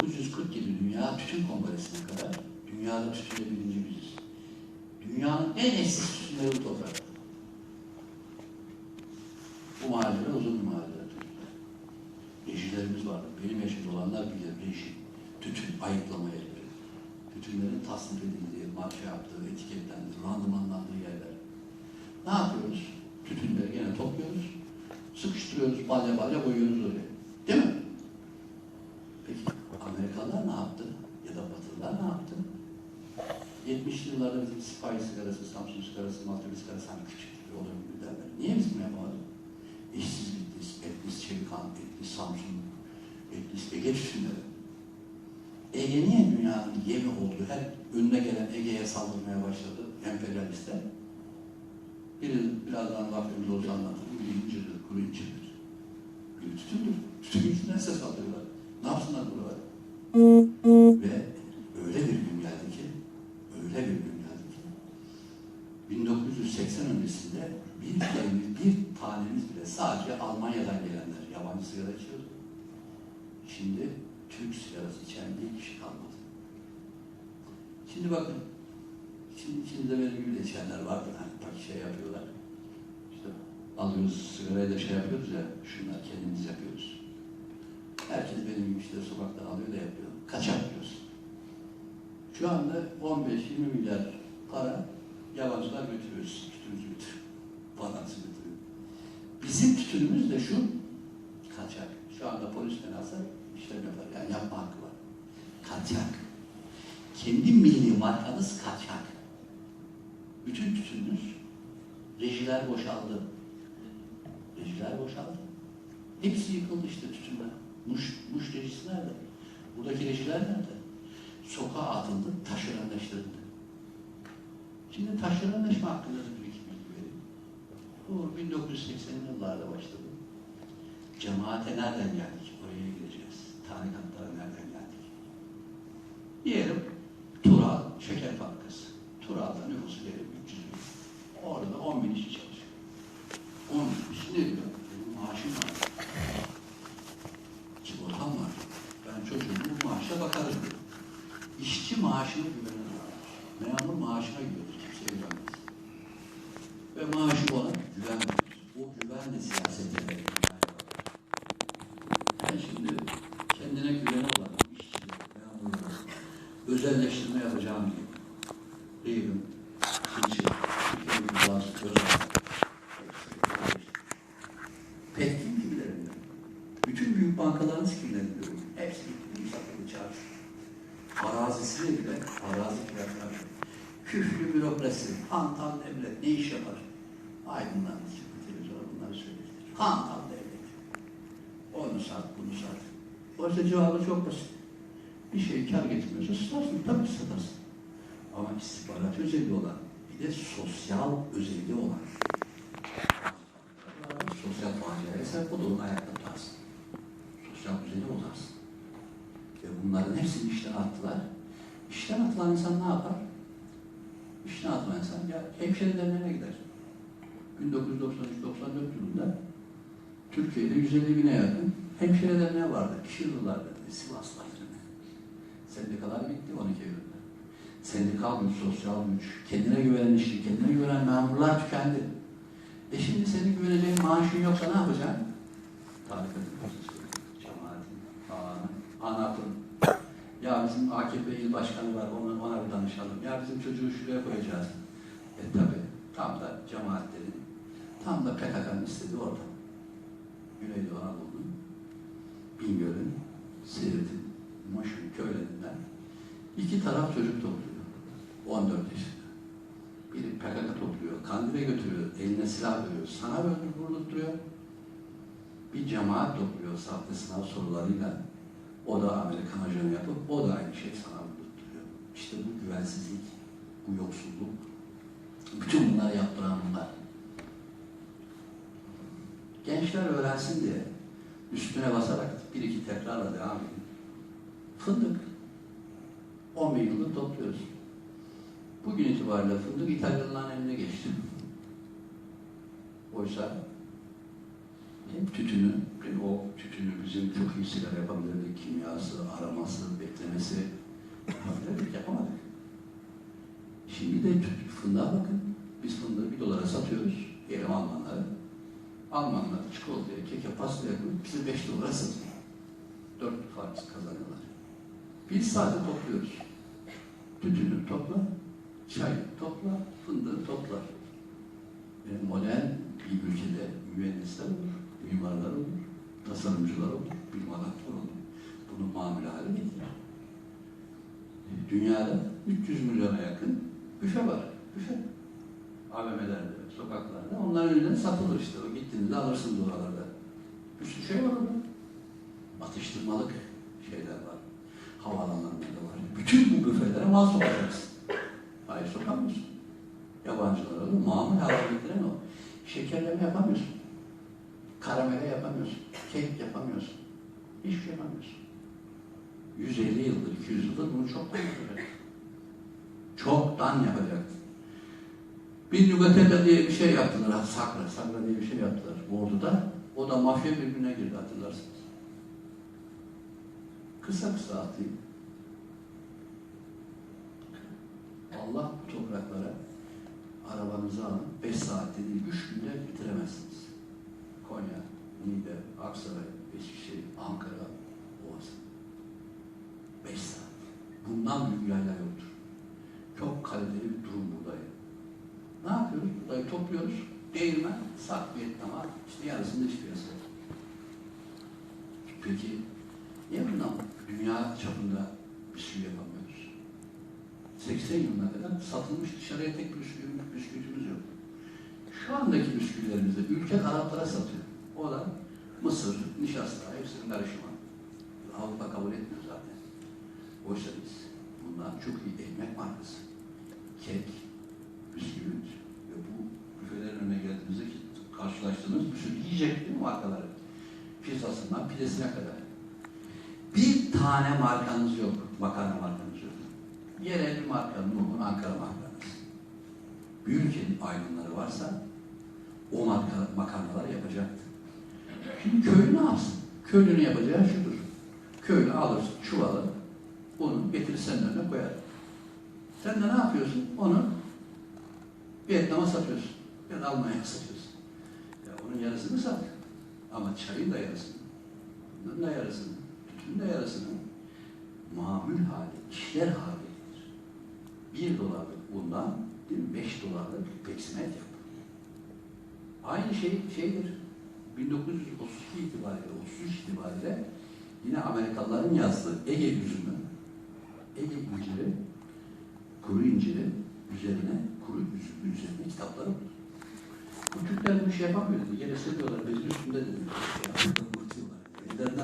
1947 Dünya Tütün Kongresi'ne kadar dünyada tütünde birinci biziz. Dünyanın en eski tütünleri bu toprakta. Bu mahalleler uzun bir çocuklar. Rejilerimiz vardı. Benim yaşımda olanlar bilir reji. Tütün ayıklama yerleri. Tütünlerin tasnif edildiği, marka yaptığı, etiketlendiği, randımanlandığı yerler. Ne yapıyoruz? Tütünleri gene topluyoruz. Sıkıştırıyoruz, balya balya koyuyoruz oraya. Amerikalılar ne yaptı? Ya da Batılılar ne yaptı? 70'li yıllarda bizim Spy sigarası, Samsung sigarası, Maltepe sigarası hani küçük gibi olur gibi derler. Niye biz bunu yapamadık? İşsiz Bitlis, Etlis, Çevikan, Etlis, Samsun, Etlis, Ege tütünleri. Ege niye dünyanın yemi oldu? Her önüne gelen Ege'ye saldırmaya başladı emperyalistler. Biri birazdan vaktimiz olsa anlatırım. Biri incirdir, kuru incirdir. Biri tütündür. Tütün yüzünden ses alıyorlar. Ne yapsınlar buralar? Sigara içiyordu. Şimdi Türk sigarası içen bir kişi kalmadı. Şimdi bakın, şimdi içinizde de içenler vardır. Hani bak şey yapıyorlar. İşte alıyoruz sigarayı da şey yapıyoruz ya, şunlar kendimiz yapıyoruz. Herkes benim gibi işte sokaktan alıyor da yapıyor. Kaçak diyorsun. Şu anda 15-20 milyar para yabancılar götürüyor. Sizin tütününüzü götürüyor. Paranızı götürüyor. Bizim tütünümüz de şu kaçak. Şu anda polis alsa işlem yapar. Yani yapma hakkı var. Kaçak. Kendi milli markanız kaçak. Bütün tütününüz rejiler boşaldı. Rejiler boşaldı. Hepsi yıkıldı işte tütünler. Muş, Muş rejisi nerede? Buradaki rejiler nerede? Sokağa atıldı, taşeronleştirildi. Şimdi taşeronleşme hakkında da bir bilgi vereyim. Bu 1980'li yıllarda başladı. Cemaate nereden geldik? Oraya gideceğiz. Tarikatlara nereden geldik? Diyelim Tural Şeker Fabrikası. Tural'da nüfusu diyelim 300 bin. Orada 10 bin işçi çalışıyor. 10 bin işçi ne diyor? Benim maaşım var. Sigortam var. Ben çocuğumun bu maaşa bakarım. İşçi maaşına güvenen Memur maaşına güvenir. Kimseye güvenmez. Ve maaşı ona güvenmez. O güvenle siyasete verir. Ben şimdi kendine güveni olan işçi, memurları özelleştirme yapacağım diyor. Kimse, Türkiye'nin bazı özel. Petkim gibilerinde. Bütün büyük bankaların kimlerinde? Hepsi gitti. Musafir'i çağırıyor. Arazisine bile arazi fiyatlar. Küflü bürokrasi, hantal devlet ne iş yapar? Aydınlar çıktı televizyona bunları söyledi. Hantal devlet. Onu sat, bunu sat. Oysa cevabı çok basit. Bir şey kar getirmiyorsa satarsın, tabii satarsın. Ama istihbarat özelliği olan, bir de sosyal özelliği olan. Sosyal faciaya sebep olur, ayakta tutarsın. Sosyal düzeni bozarsın. Ve bunların hepsini işten attılar. İşten atılan insan ne yapar? İşten atılan insan ya hemşire derneğine gider. 1993-94 yılında Türkiye'de 150 bine yakın hemşire derneği vardı. Kişirirlerdi. Sivas'ta. Sendikalar bitti 12 Eylül'de. Sendikal güç, sosyal güç, kendine güvenen işçi, kendine güvenen memurlar tükendi. E şimdi senin güveneceğin maaşın yoksa ne yapacaksın? Tarikatın cemaatin, anlatın. Ya bizim AKP il başkanı var, ona, ona bir danışalım. Ya bizim çocuğu şuraya koyacağız. E tabi tam da cemaatlerin, tam da PKK'nın istediği orada. Güneydoğu Anadolu'nun, Bingöl'ün, Siirt'in, Maşın köylerinden iki taraf çocuk topluyor. 14 yaşında. Biri PKK topluyor, kandile götürüyor, eline silah veriyor, sana böyle vurdurtuyor. Bir cemaat topluyor sahte sınav sorularıyla. O da Amerikan ajanı yapıp o da aynı şey sana vurdurtuyor. İşte bu güvensizlik, bu yoksulluk. Bütün bunları yaptıran bunlar. Gençler öğrensin diye üstüne basarak bir iki tekrarla devam edin. Fındık. 11 yıldır topluyoruz. Bugün itibariyle fındık İtalyanların eline geçti. Oysa Hep tütünü, ve o tütünü bizim çok iyi sigara yapabilirdik. Kimyası, araması, beklemesi yapabilirdik, yapamadık. Şimdi de fındığa bakın. Biz fındığı bir dolara satıyoruz. Gelelim Almanlara. Almanlar çikolataya, keke, pasta yapıp bize beş dolara satıyor. Dört fark kazanıyorlar. Bir saatte topluyoruz. Tütünü topla, çay topla, fındığı topla. Ve modern bir ülkede mühendisler olur, mimarlar olur, tasarımcılar olur, adamları olur. Bunu mamül hale getirir. Dünyada 300 milyona yakın büfe var. Büfe. AVM'lerde, sokaklarda. Onların önünden satılır işte. O gittiğinizde alırsınız oralarda. Bir sürü şey var orada. Atıştırmalık şeyler var. Havaalanlarında da var. Bütün bu büfelere mal sokacaksın. Hayır sokamıyorsun. Yabancılara da mamul hale getiren o. Şekerleme yapamıyorsun. Karamele yapamıyorsun. Kek yapamıyorsun. Hiçbir şey yapamıyorsun. 150 yıldır, 200 yıldır bunu çoktan yapacaktı. Çoktan yapacaktı. Bir Nuggetella diye bir şey yaptılar. Sakra, Sakra diye bir şey yaptılar Ordu'da. O da mafya birbirine girdi hatırlarsınız. Kısa kısa atayım. Allah bu topraklara arabanızı alın. 5 saatte değil, 3 günde bitiremezsiniz. Konya, Niğde, Aksaray, Eskişehir, Ankara, Boğaz. 5 saat. Bundan büyük yayla yoktur. Çok kaliteli bir durum buradayım. Ne yapıyoruz? Buradayı topluyoruz. Değirmen, sak Vietnam'a, işte yarısını dış piyasaya. Peki, niye bundan dünya çapında bir şey? 80 yılına kadar satılmış dışarıya tek bisküvi, bisküvimiz yok. Şu andaki bisküvilerimizi ülke Araplara satıyor. O da mısır, nişasta, hepsinin karışımı. Avrupa kabul etmiyor zaten. Oysa biz bundan çok iyi ekmek markası, kek, bisküvi ve bu büfelerin önüne geldiğimizde karşılaştığımız bir sürü yiyecek değil mi markaları? Pizzasından pidesine kadar. Bir tane markanız yok, makarna markanız yok. Yerel bir marka, Nuh'un Ankara markanız. Bir ülkenin aydınları varsa o marka, makarnaları yapacaktı. Şimdi köylü ne yapsın? Köylünün yapacağı şudur. Köylü alır çuvalı, onu getirir senin önüne koyar. Sen de ne yapıyorsun? Onu Vietnam'a satıyorsun. Ya da Almanya'ya satıyorsun. Ya onun yarısını sat. Ama çayın da yarısını, bunun da yarısını, tütünün de yarısını mamül hale, işler hale 1 dolarlık undan 5 dolarlık peksimet yapılır. Aynı şey şeydir. 1932 itibariyle, 33 itibariyle yine Amerikalıların yazdığı Ege üzümü, Ege inciri, kuru inciri üzerine, kuru üzümü üzerine kitapları bulur. Bu Türkler bir şey yapamıyor dedi. Gene söylüyorlar, benim üstümde dedi. Elinden